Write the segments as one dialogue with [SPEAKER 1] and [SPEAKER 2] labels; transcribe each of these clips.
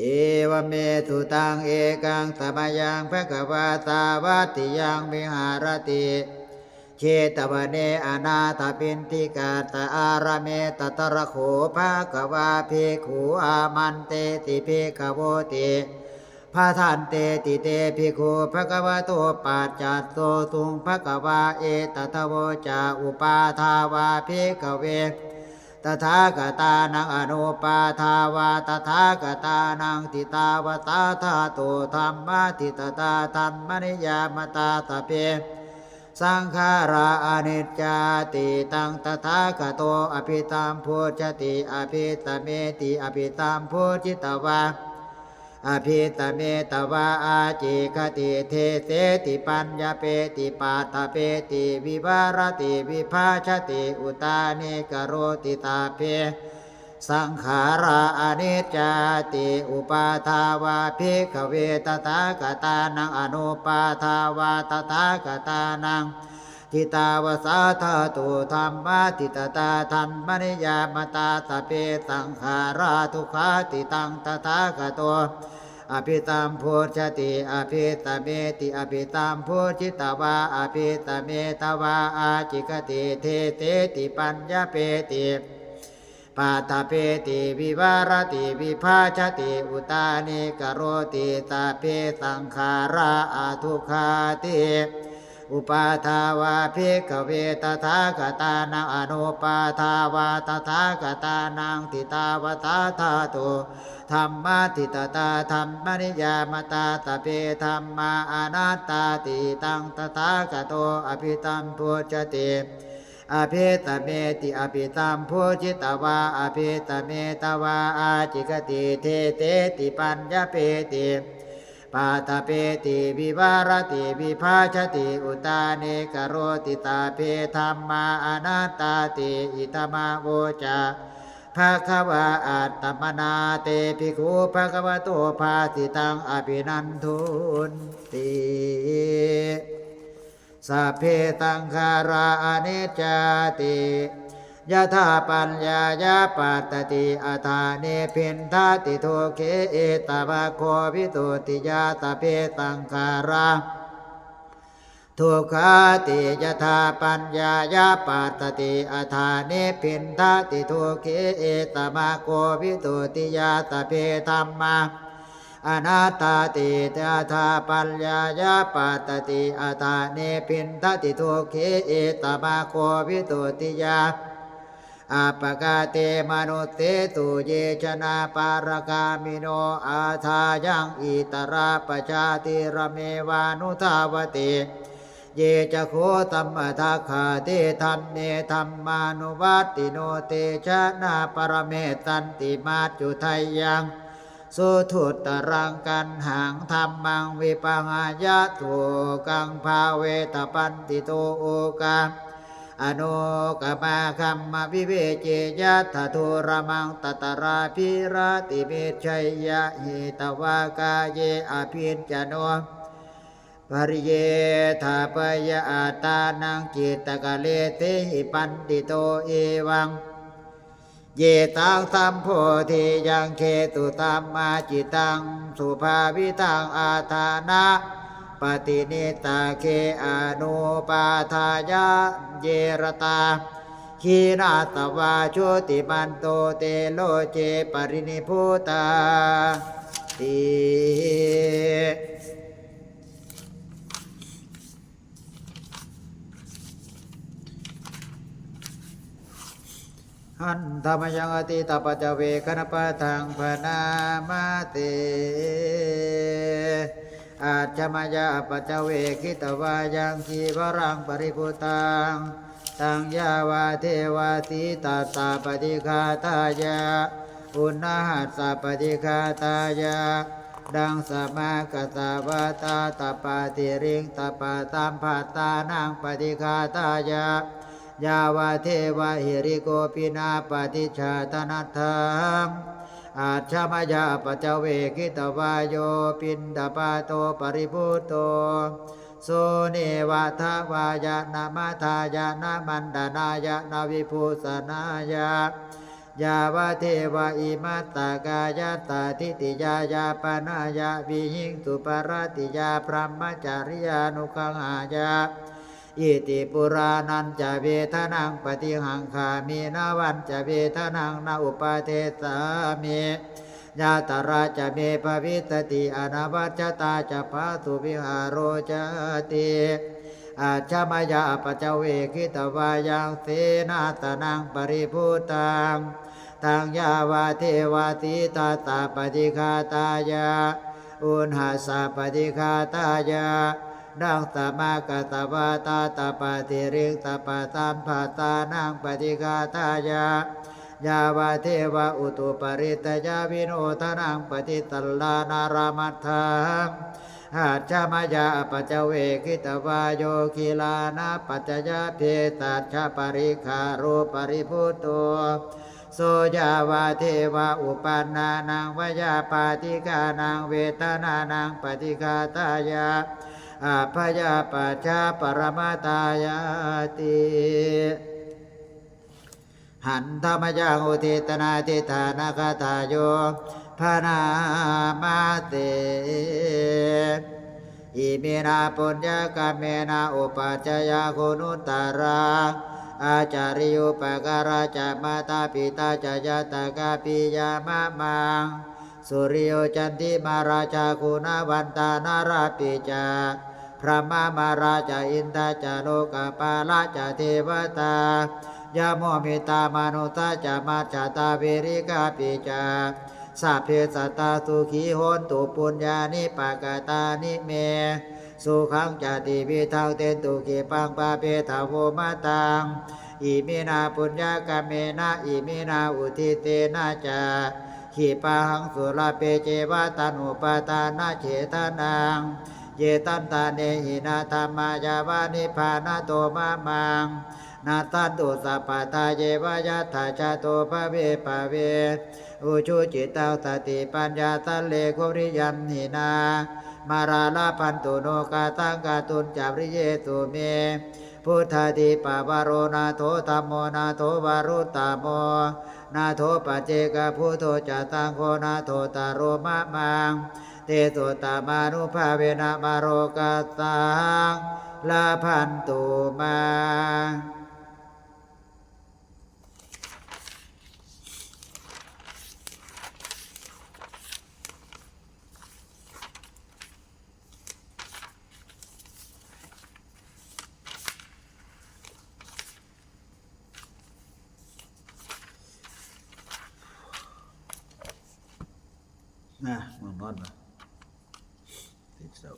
[SPEAKER 1] เอวเมตุตังเอกังสมยังภะคะวาตาวัติยังมิหารติเชตวเนอนาถปินทิกาตาอารเมตตระโขภะควาภิกขุอามันเตติภิกขโวติพาทันเตติเตภิกขุภะคะวะโตปัจจัตโตตุงภะคะวาเอตตะโวจาอุปาทาวาภิกเว ตถาคตานังอนุปาทาวาตถาคตานังติตาวตาธาตุธรรมะติตตาธรรมนิยามตาตเปสังขาราอนิจจาติตังตถาคโตอภิตามพุชติอภิตเมติอภิตามพุจิตวา อภิตเมตวาอาจิคติเทเสติปัญญาเปติปาตเปติวิวารติวิภาชติอุตานิกโรติตาเพสังขาราอนิจจติอุปาทาวาภิกขเวตถาคตานังอนุปาทาวาตถาคตานัง ทิตาวสาธาตุธรรมะทิตตาธรรมนิยามตาสเปสังขาราทุขาติตังตถาคตอภิตามโพชติอภิตเมติอภิตามโพชิตวาอภิตเมตวาอาจิกติเทเตติปัญญาเปติปาตาเปติวิวารติวิภาชติอุตานิกโรติตาเพสังขาราอทุคาติ อุปาทาวาภิกเวตถาคตานังอนุปาทาวาตถาคตานังทิตาวตาธาตุธรรมะทิตตาธรรมนิยามตาตเปธรรมาอนัตตาติตังตถาคโตอภิตัมพุชติอภิตเมติอภิตามโพชิตวาอภิตเมตวาอาจิกติเทเตติปัญญาเปติ ปาตเปติวิวารติวิภาชติอุตาเนกโรติตาเพธรรมาอนัตตาติอิตมาโวจาภะคะวะอัตตมนาเตภิกขุภะคะวะโตภาสิตังอภินันทุนติสัพเพตังคาราอนิจจติ ยะธาปัญญายาปัตติอาธาเนพินทาติโทเคเอตวะโควิตุติยาตเพตังคาราทุกขาติยะธาปัญญายาปัตติอาธาเนพินทาติโทเคเอตวะโควิตุติยาตเพธรรมาอนาตาติตาธาปัญญายาปัตติอาตาเนปินทติทุกขีเอตมาโควิตุติยา อาปกาเตมนุเตตุเยชนะปารกามิโนอาทายังอิตราปชาติระเมวานุทาวติเยจะโคตัมมทัคขาเตธรรมเนธรรมานุวัตติโนเตชะนาปรเมตันติมาจุไทยยังสุทุตรังกันหังธรรมังวิปังอายะตุกังภาเวตปันติโตโอกา อนุกมาคัมมวิเวเจยัตถุระมังตตราพิรติเมชัยยะหิตวากาเยอภินจโนปริเยธาปยาอาตานังจิตตกะเลเตหิปันติโตเอวัง เยตังสัมโพธิยังเคตุตัมมาจิตัง สุภาวิตังอาธานะ ปฏินิตาเคอนุปาทายะเยรตาขีนาตวาโชติมันโตเตโลเจปรินิพุตาติหันธรรมยังอติตปัจจเวคณปะทังพนามาเต อาจมายาปัจเวคิตวายังคีวรังปริพุตังตังยาวาเทวาสีตาตาปฏิคาตายาอุณหัสสะปฏิคาตายาดังสมากตาวาตาตปาติริงตปาตามภาตานังปฏิคาตายายาวาเทวะหิริโกปินาปฏิชาตนัตถัง อาชามายาปจเวกิตวายโยปินดาปาโตปริพุตโตโสเนวะทาวายานามาทายานามันดานายานาวิภูสนายายาวะเทวะอิมัตตากายตาทิติยายาปนายาวิหิงตุปรติยาพรหมจาริยานุขังหายา อิติปุรานันจะเวทนังปฏิหังคามีนาวันจะเวทนังนาอุปาเทสามียาตราจะเมภวิตติอนาวัจตาจะปาสุวิหารโรจติอาชมายาปเจเวกิตวายังเสนาตนังปริพุตังตังยาวาเทวาติตาตาปฏิคาตายาอุณหาสาปฏิคาตายา ดังตมากตวาตาตาปฏิริงตปะตามภาตานังปฏิกาตายายาวาเทวะอุตุปริตยาวิโนทนังปฏิตัลลานารามัทธังอาจามายาปัจเวกิตวาโยคิลานาปัจจยาเพตัชาปริคารุปริพุตโตโสยาวาเทวะอุปันนานังวยาปาติกานังเวทนานังปฏิกาตายา อาพยาปัจจาปรมาตายาติหันธรรมยังอุทิตนาทิฐานคาตาโยพนามาเตอิมินาปุญญากรรมเนาอุปัจจยาคุณุตาราอาจาริยุปการาจะมาตาปิตาจะยตากาปิยามะมังสุริโยจันติมาราชาคุณวันตานาราปิจา พระมามาราชาอินทาจาโลกาปาลาจาเทวตายาโมมิตามนุตาจามาจาตาเวริกาปิจาสัพเพสตาสุขีโหนตุปุญญานิปากาตานิเม สุขังจติวิทังเตนตุกิปังปาเปทาโวมาตังอิมินาปุญญากรรมเมนะอิมินาอุทิเตนะจาขีปังสุรเปเจวะตันุปตานาเจตนัง เยตันตาเนหินาธรรมายาวานิพานาโตมามังนาตันตุสัพพทาเยวายาตาจาโตภะเวปะเวอุชุจิตตสติปัญญาตัเลโกริยัมหินา มาราลาพันตุโนกาตังกาตุนจาริเยตุเมพุทธาติปาวโรนาโทธรรมโมนาโทวารุตตามโมนาโทปเจกพุทโธจตังโคนาโทตารโรมะมัง เตโสตามานุภาเวนะมาโรกัสสังลาพันตุมาน่ะมันนอนมาติดเสา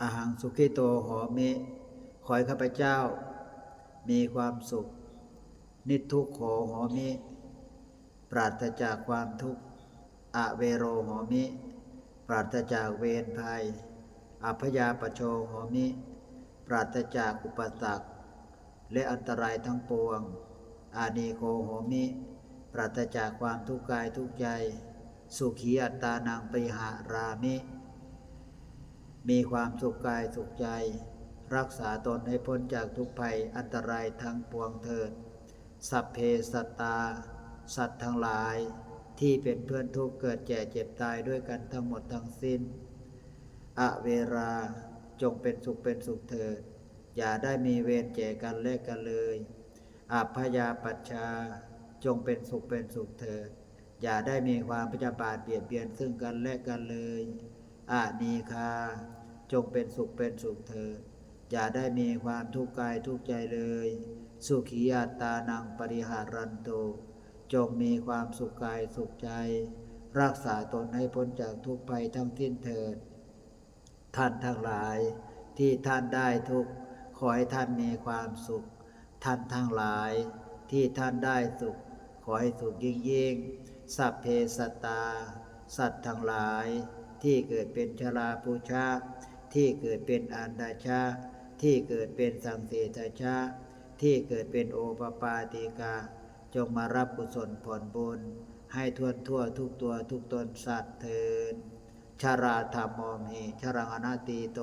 [SPEAKER 1] อาหังสุขิโตหอมิขอให้ข้าพเจ้า มีความสุข นิทุกขโหหอมิ ปราศจากความทุกข์อเวโรหอมิ ปราศจากเวรภัย อัพยาปโชโหมิ ปราศจากอุปสรรคและอันตรายทั้งปวง อานีโคโหมิ ปราศจากความทุกข์กายทุกใจ สุขีอัตตานังปิหารามิ มีความสุขกายสุขใจ รักษาตนให้พ้นจากทุกภัยอันตรายทั้งปวงเถิด สัพเพสัตตา สัตว์ทั้งหลาย ที่เป็นเพื่อนทุกข์เกิดแก่เจ็บตายด้วยกันทั้งหมดทั้งสิ้น อเวราจงเป็นสุขเป็นสุขเถิด อย่าได้มีเวรแก่กันและกันเลยอัพยาปัชชาจงเป็นสุขเป็นสุขเถิด อย่าได้มีความพยาบาทเบียดเบียนซึ่งกันและกันเลยอานีคา จงเป็นสุขเป็นสุขเถิดอย่าได้มีความทุกข์กายทุกข์ใจเลย สุขีอัตานังปริหารันโต จงมีความสุขกายสุขใจ รักษาตนให้พ้นจากทุกภัยทั้งสิ้นเถิด ท่านทั้งหลาย ที่ท่านได้ทุกขอให้ท่านมีความสุข ท่านทั้งหลาย ที่ท่านได้สุข ขอให้สุขยิ่งยิ่งสัพเพสตตาสัตว์ทั้งหลาย ที่เกิดเป็นชราภูชา ที่เกิดเป็นอันดาชาที่เกิดเป็นสังเสทชาที่เกิดเป็นโอปปาติกา จงมารับกุศลผลบุญ ให้ทั่วทั่วทุกตัวทุกตนสัตว์เทินชาราธรรมมหิชรังอนาตีโต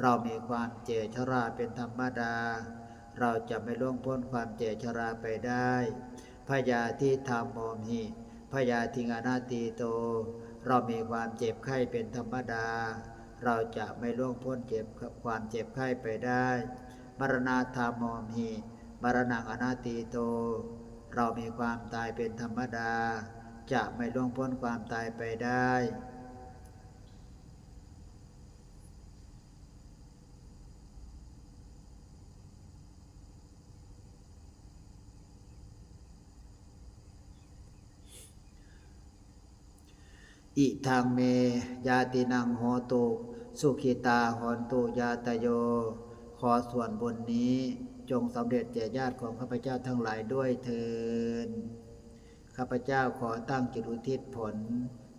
[SPEAKER 1] เรามีความเจชราเป็นธรรมดา เราจะไม่ล่วงพ้นความเจชราไปได้พยาธิธรรมโมหิพยาธิงอนาตีโต เรามีความเจ็บไข้เป็นธรรมดา เราจะไม่ล่วงพ้นเจ็บความเจ็บไข้ไปได้มรณาธรรมอมหิมรณังอนาตีโต เรามีความตายเป็นธรรมดา จะไม่ล่วงพ้นความตายไปได้ อิทางเม ยาตินังโหตุสุขิตาหอนตุยาตโย ขอส่วนบุญนี้จงสำเร็จแก่ญาติของข้าพเจ้าทั้งหลายด้วยเทินข้าพเจ้าขอตั้งจิตอุทิศผล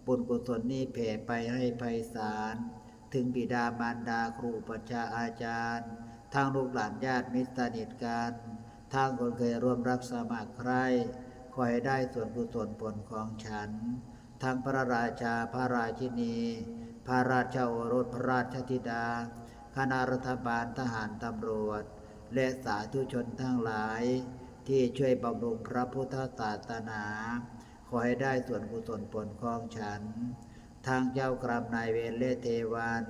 [SPEAKER 1] บุญกุศลนี้แผ่ไปให้ไพศาล ถึงบิดามารดาครูปัชฌาอาจารย์ ทางลูกหลานญาติมิตรสนิทกันทางคนเคยร่วมรับสมัครใครขอให้ได้ส่วนกุศลผลของฉัน ทั้งพระราชาพระราชินี พระราชาโอรสพระราชธิดา คณะรัฐบาลทหารตำรวจ และสาธุชนทั้งหลาย ที่ช่วยบำรุงพระพุทธศาสนา ขอให้ได้ส่วนกุศลผลของฉัน ทางเจ้ากรามนายเวรแลเทวัน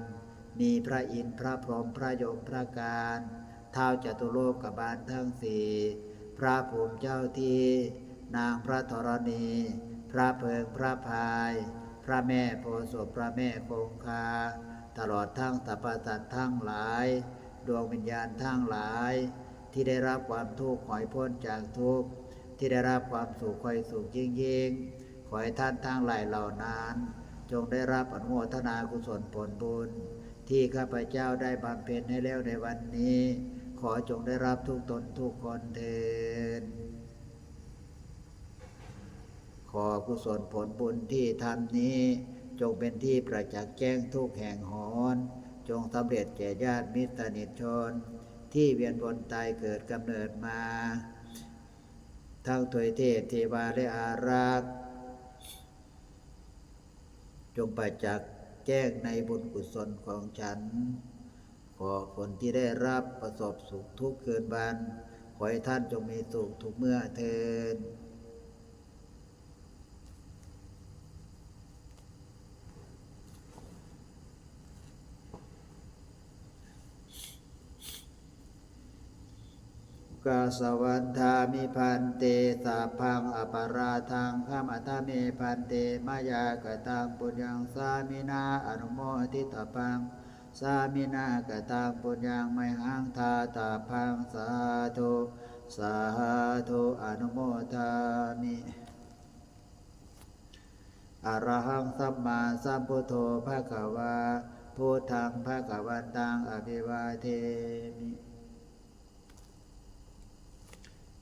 [SPEAKER 1] มีพระอินทร์พระพรหมพระยมพระการท้าวจตุโลกบาลทั้งสี่ พระภูมิเจ้าที่ นางพระธรณี พระเพิงพระพาย พระแม่โพธิ์ศพพระแม่คงคา ตลอดทั้งสรรพสัตว์ทั้งหลาย ดวงวิญญาณทั้งหลาย ที่ได้รับความทุกข์ขอให้พ้นจากทุกข์ที่ได้รับความสุขขอให้สุขยิ่งยิ่งขอให้ท่านทั้งหลายเหล่านั้น จงได้รับอนุโมทนากุศลผลบุญ ที่ข้าพเจ้าได้บำเพ็ญให้แล้วในวันนี้ ขอจงได้รับทุกตนทุกคนเถิด ขอกุศลผลบุญที่ทำนี้ จงเป็นที่ประจักษ์แจ้งทุกแห่งหอนจงสำเร็จแก่ญาติมิตรนิชน ที่เวียนวนตายเกิดกำเนิดมา ทั้งถวยเทพเทวาและอารักษ์จงประจักษ์แจ้งในบุญกุศลของฉัน ขอคนที่ได้รับประสบสุขทุกคืนวัน ขอให้ท่านจงมีสุขทุกเมื่อเทิน กาสวันทามิพันเตสาพังอปาราทังขามตาเมพันเตมายากตังปุญญังสามินาอนุโมทิตปังสามินากตังปุญญังไมหังทาตาพังสาธุสาธุอนุโมทามิอรหังสัมมาสัมพุทโธภะคะวาพุทธังภะคะวันตังอภิวาเทมิ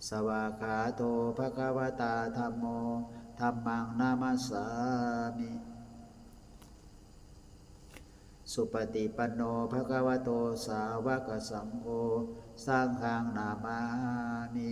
[SPEAKER 1] สวากขาโตภะคะวตาธัมโมธัมมังนามาสามิ สุปฏิปันโนภะคะวะโตสาวกสังโฆสร้างทางนามามิ